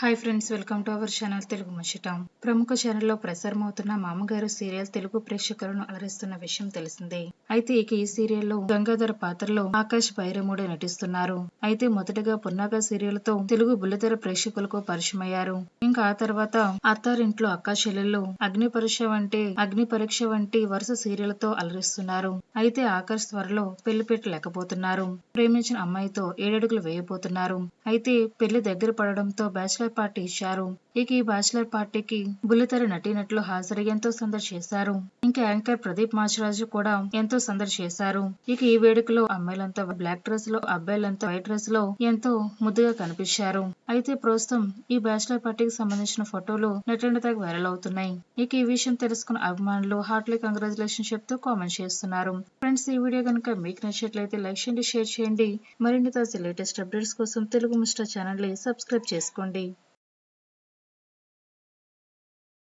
Hi friends welcome to our channel Telugu ముచ్చట ప్రముఖ ఛానల్లో ప్రసారమవుతున్న మామగారు సీరియల్ తెలుగు ప్రేక్షకులను అలరిస్తున్న విషయం తెలిసిందే. అయితే ఇక ఈ సీరియల్లో గంగాధర పాత్రలో ఆకాష్ బైరముడే నటిస్తున్నారు. అయితే మొదటగా పున్నాగ సీరియల్తో తెలుగు బుల్లితెర ప్రేక్షకులకు పరిచయమయ్యారు. ఇంకా ఆ తర్వాత అత్తారింట్లో అక్కా చెల్లెళ్ళు అగ్ని పరీక్ష వంటి అగ్ని పరీక్ష వంటి వరుస సీరియల్తో అలరిస్తున్నారు. అయితే ఆకాష్ త్వరలో పెళ్ళి పెట్టలేకపోతున్నారు ప్రేమించిన అమ్మాయితో ఏడడుగులు వేయబోతున్నారు. అయితే పెళ్ళి దగ్గర పడడంతో బ్యాచిలర్ పార్టీ ఇచ్చారు. ఇక ఈ బ్యాచిలర్ పార్టీకి బుల్లితెర నటీనట్లు హాజరై ఎంతో సందడి చేశారు. ఇంకా యాంకర్ ప్రదీప్ మాచిరాజు కూడా ఎంతో సందడి చేశారు. ఇక ఈ వేడుకలో అమ్మాయిలంతా బ్లాక్ డ్రెస్లో అబ్బాయిలంతా వైట్ డ్రెస్లో ఎంతో ముద్దుగా కనిపించారు. అయితే ప్రస్తుతం ఈ బ్యాచిలర్ పార్టీకి సంబంధించిన ఫోటోలు నెట్టింటి వైరల్ అవుతున్నాయి. ఇక ఈ విషయం తెలుసుకున్న అభిమానులు హార్ట్లీ కంగ్రాచులేషన్ చెప్తూ కామెంట్ చేస్తున్నారు. ఫ్రెండ్స్ ఈ వీడియో కనుక మీకు నచ్చినట్లయితే లైక్ చేయండి షేర్ చేయండి. మరిన్ని తాజా లేటెస్ట్ అప్డేట్స్ కోసం తెలుగు మిస్టర్ ఛానల్ని సబ్స్క్రైబ్ చేసుకోండి.